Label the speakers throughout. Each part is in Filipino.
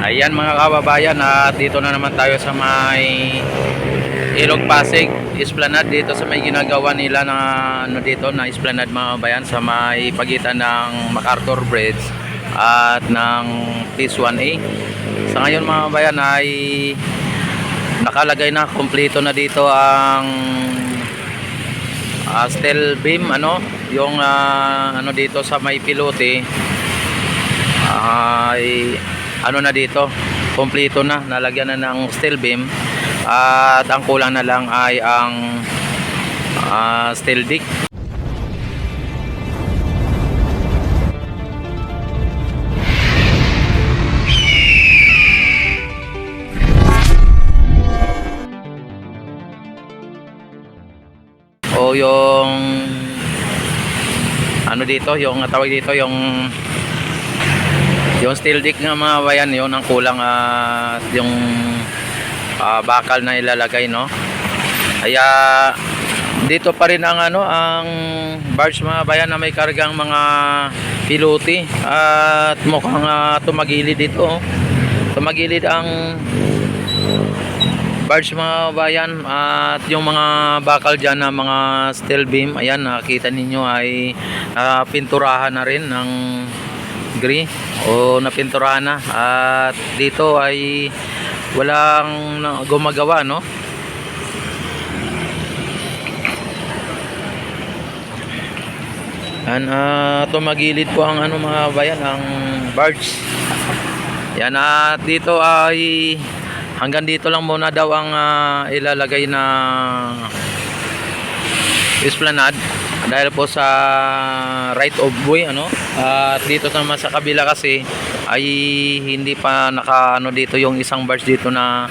Speaker 1: Ayan mga kababayan at dito na naman tayo sa may Ilog Pasig Esplanade dito sa may ginagawa nila na ano dito na Esplanade mga kababayan sa may pagitan ng MacArthur Bridge at ng Phase 1A. Sa ngayon mga kababayan ay nakalagay na kompleto na dito ang ah, steel beam ano yung ah, ano dito sa may pilote ay ano na dito? Kompleto na. Nalagyan na ng steel beam. At ang kulang na lang ay ang ah, steel dick. O yung ano dito? Yung tawag dito? Yung yung steel dick nga mga bayan yun ang kulang at yung ah, bakal na ilalagay no kaya dito pa rin ang ano ang barge mga bayan na may kargang mga pilote at mukhang uh, tumagilid dito oh. tumagilid ang barge mga bayan at yung mga bakal dyan na mga steel beam ayan nakita ninyo ay napinturahan na rin ng gray o napinturahan na. At dito ay walang gumagawa no? Yan, ah, tumagilid po ang ano mga bayan, ang barge. Yan at dito ay hanggang dito lang muna daw ang ah, ilalagay na esplanade dahil po sa right of way ano at dito naman sa kabila kasi ay hindi pa naka ano dito yung isang barge dito na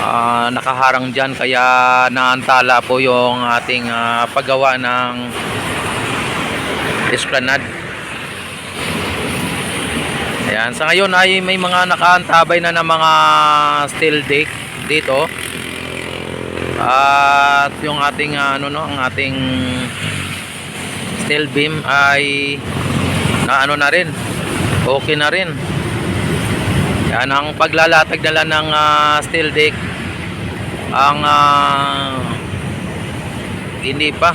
Speaker 1: ah, nakaharang diyan kaya naantala po yung ating ah, paggawa ng esplanade. Ayan, sa ngayon ay may mga nakaantabay na ng mga steel deck dito. At yung ating ah, ano no, ang ating steel beam ay na ano na rin. Okay na rin. Yan ang paglalatag nila ng ah, steel deck ang ah, hindi pa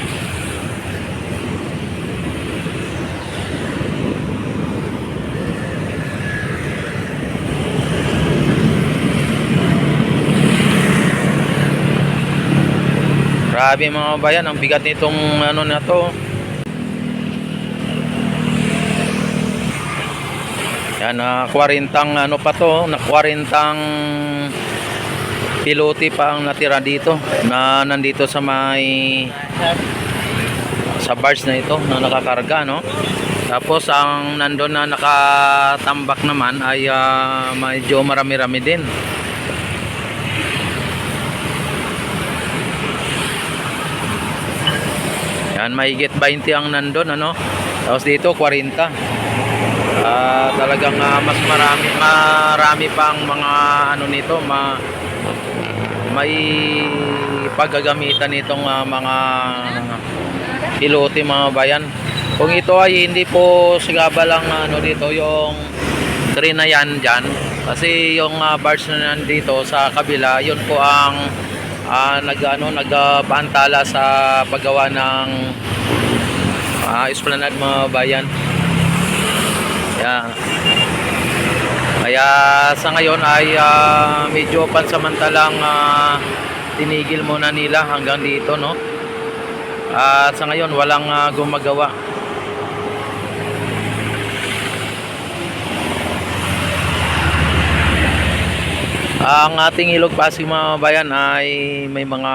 Speaker 1: Grabe mga bayan, ang bigat nitong ano na to. Yan, na 40 ano pa to, na 40 pilote pa ang natira dito na nandito sa may sa barge na ito na nakakarga no. Tapos ang nandun na nakatambak naman ay ah, medyo marami-rami din. Yan, mahigit 20 ang nandun, ano? Tapos dito, 40. Ah, talagang ah, mas marami, marami pang mga ano nito, ma, may paggagamitan nitong ah, mga pilote, mga bayan. Kung ito ay hindi po sigaba lang ano dito, yung train na yan dyan. Kasi yung uh, barge na nandito sa kabila, yun po ang ah nag ano nagpaantala sa paggawa ng ah esplanade mga bayan. Kaya kaya sa ngayon ay ah, medyo pansamantalang ah, tinigil muna nila hanggang dito no. At sa ngayon walang ah, gumagawa. Ang ating ilog Pasig mga bayan ay may mga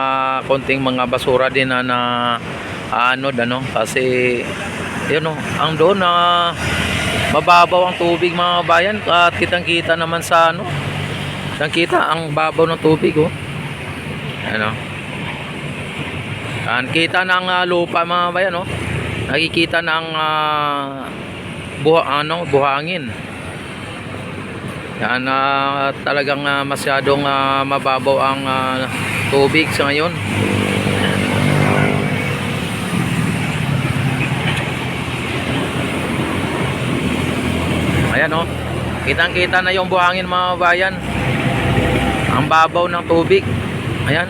Speaker 1: konting mga basura din na, na ano ano kasi yun oh, ang doon na mababaw ang tubig mga bayan at kitang-kita naman sa ano. Kitang-kita ang babaw ng tubig oh. Ano? Ang kita ng ah, lupa mga bayan oh. Nakikita ng uh, buha, ano, buhangin. Yan ah, talagang ah, masyadong ah, mababaw ang ah, tubig sa ngayon. Ayan oh. Kitang kita na yung buhangin mga bayan. Ang babaw ng tubig. Ayan.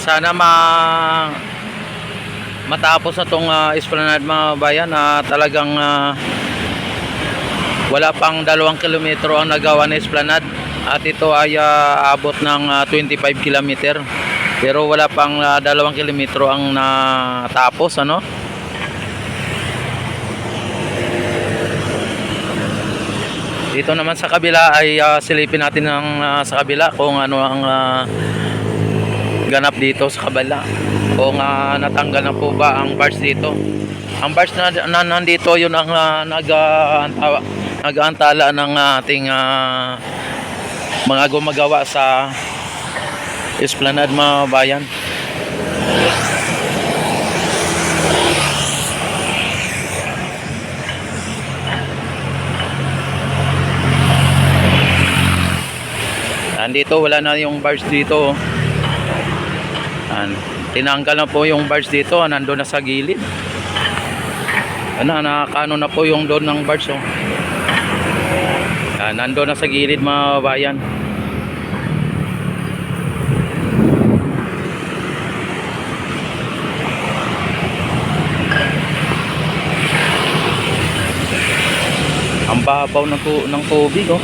Speaker 1: Sana ma matapos na tong uh, esplanade mga bayan na talagang ah, wala pang dalawang kilometro ang nagawa na esplanade at ito ay ah, abot ng ah, 25 kilometer. Pero wala pang ah, dalawang kilometro ang natapos ano? Dito naman sa kabila ay ah, silipin natin ang ah, sa kabila kung ano ang ah, ganap dito sa kabala kung ah, natanggal na po ba ang bars dito? Ang bars na, na nandito yun ang uh, nag-aantala nag-aantala ng ating ah, mga gumagawa sa esplanade mga bayan. Andito wala na yung bars dito. Oh. Yan. Tinanggal na po yung bars dito, nandoon na sa gilid. Ano, nakakano na po yung doon ng bars oh. Yan, nandoon na sa gilid mga bayan. Ang babaw ng, ng tubig oh.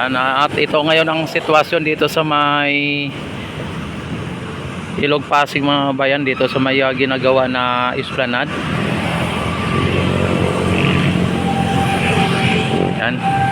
Speaker 1: Yan, ah, at ito ngayon ang sitwasyon dito sa may Ilog Pasig mga bayan dito sa may ah, ginagawa na esplanade. Yan.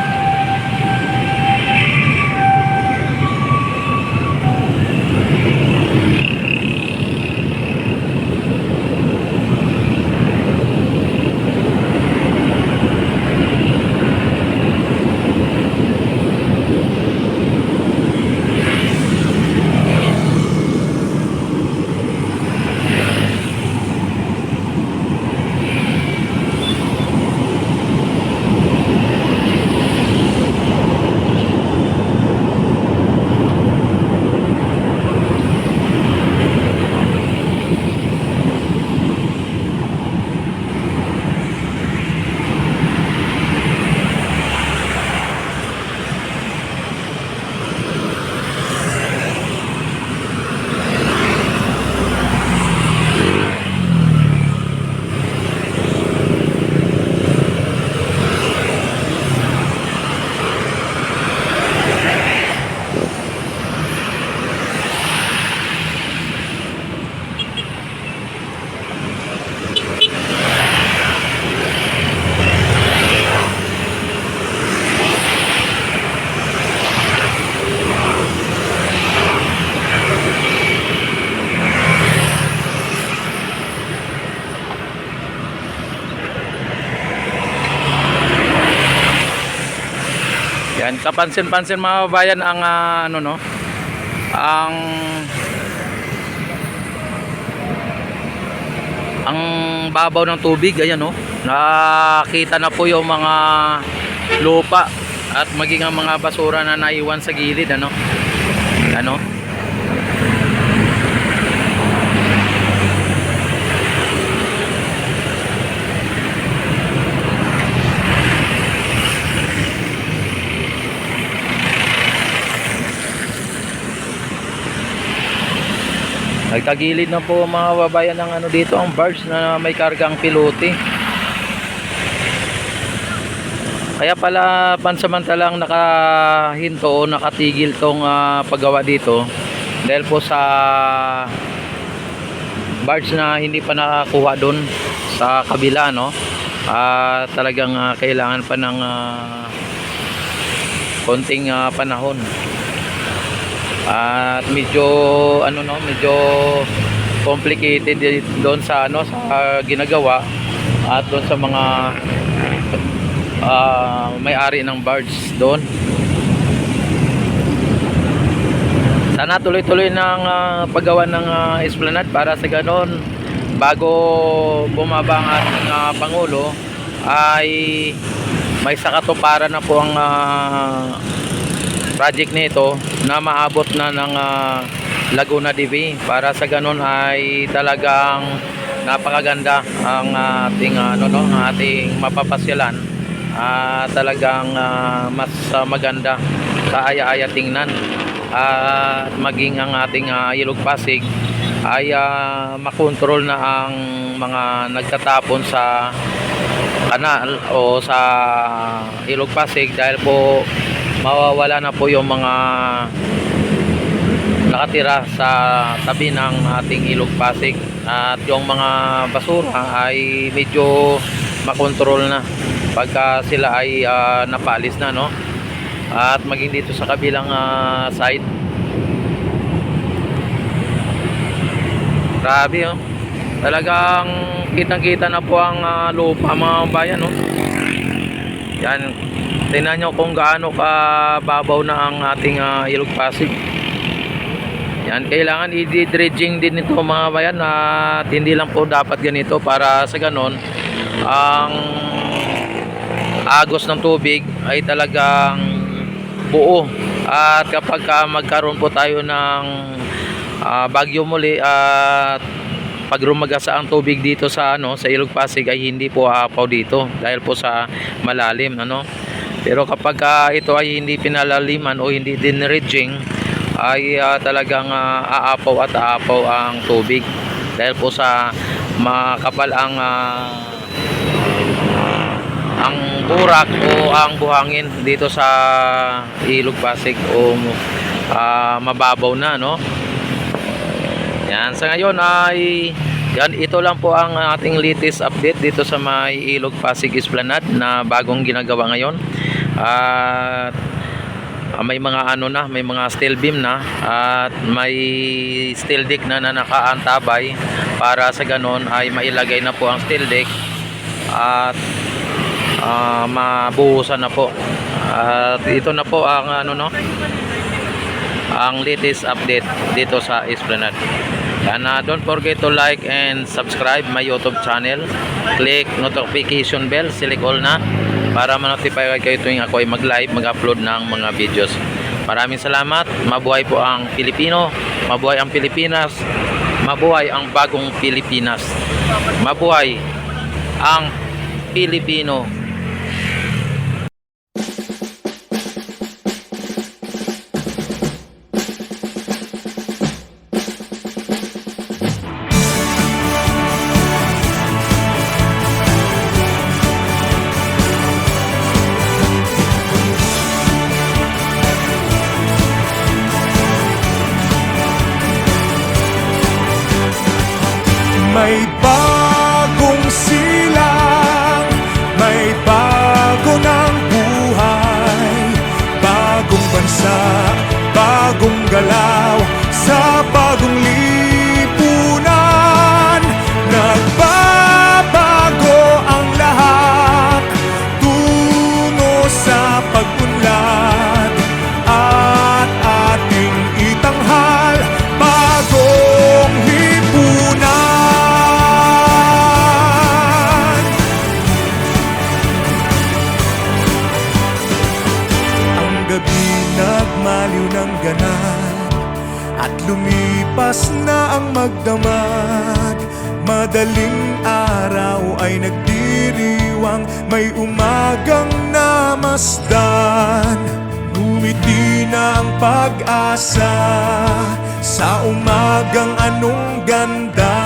Speaker 1: Yan, kapansin-pansin mga bayan ang ah, ano no, ang ang babaw ng tubig, ayan no. Nakita na po yung mga lupa at maging ang mga basura na naiwan sa gilid, ano. Ano? Nagtagilid na po mga babayan ng ano dito ang barge na may kargang pilote. Kaya pala pansamantalang nakahinto o nakatigil tong ah, paggawa dito dahil po sa barge na hindi pa nakakuha doon sa kabila no. Ah, talagang ah, kailangan pa ng ah, konting ah, panahon. At medyo ano no, medyo complicated doon sa ano sa ginagawa at doon sa mga ah, may-ari ng barge doon. Sana tuloy-tuloy ng ah, paggawa ng ah, esplanade para sa ganon bago bumaba ang ating ah, Pangulo ay may sakatuparan na po ang ah, project nito na maabot na ng ah, Laguna DV para sa ganon ay talagang napakaganda ang ating ano no ating mapapasyalan. Ah, talagang ah, mas ah, maganda sa aya-aya tingnan. At maging ang ating ah, Ilog Pasig ay ah, makontrol na ang mga nagtatapon sa kanal o sa Ilog Pasig dahil po mawawala na po yung mga nakatira sa tabi ng ating Ilog Pasig. At yung mga basura ay medyo makontrol na pagka sila ay ah, napalis na no? At maging dito sa kabilang ah, side. Grabe oh. Talagang kitang kita na po ang ah, lupa mga bayan no yan tingnan nyo kung gaano kababaw na ang ating ah, ilog pasig. Yan kailangan i-dredging din ito mga bayan at hindi lang po dapat ganito. Para sa ganon ang agos ng tubig ay talagang buo. At kapag ka magkaroon po tayo ng ah, bagyo muli at pag rumagasa ang tubig dito sa ano sa Ilog Pasig ay hindi po aapaw dito dahil po sa malalim ano pero kapag ah, ito ay hindi pinalaliman o hindi dinredging ay ah, talagang ah, aapaw at aapaw ang tubig. Dahil po sa makapal ang ah, ang burak o ang buhangin dito sa Ilog Pasig o ah, mababaw na no? Yan. Sa ngayon ay yan ito lang po ang ating latest update dito sa may Ilog Pasig Esplanade na bagong ginagawa ngayon at ah, may mga ano na may mga steel beam na at may steel deck na, na nakaantabay para sa ganon ay mailagay na po ang steel deck at ah, mabuhusan na po. At ito na po ang ano no? Ang latest update dito sa Esplanade. And uh, don't forget to like and subscribe my youtube channel. Click notification bell select all na para ma-notify kayo tuwing ako ay mag live mag upload ng mga videos. Maraming salamat. Mabuhay po ang Pilipino. Mabuhay ang Pilipinas. Mabuhay ang bagong Pilipinas. Mabuhay ang Pilipino
Speaker 2: sa pag-unlad namasdan Ngumiti na ang pag-asa. Sa umagang anong ganda?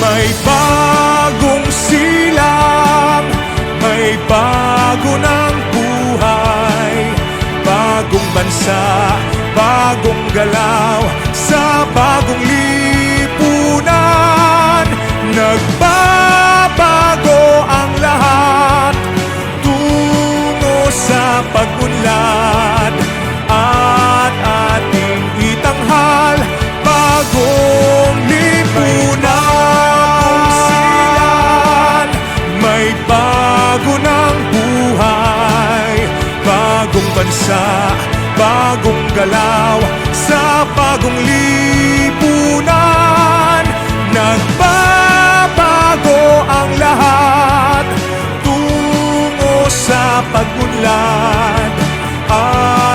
Speaker 2: May bagong silang May bago ng buhay. Bagong bansa Bagong galaw Sa bagong mapagmulan ang ah.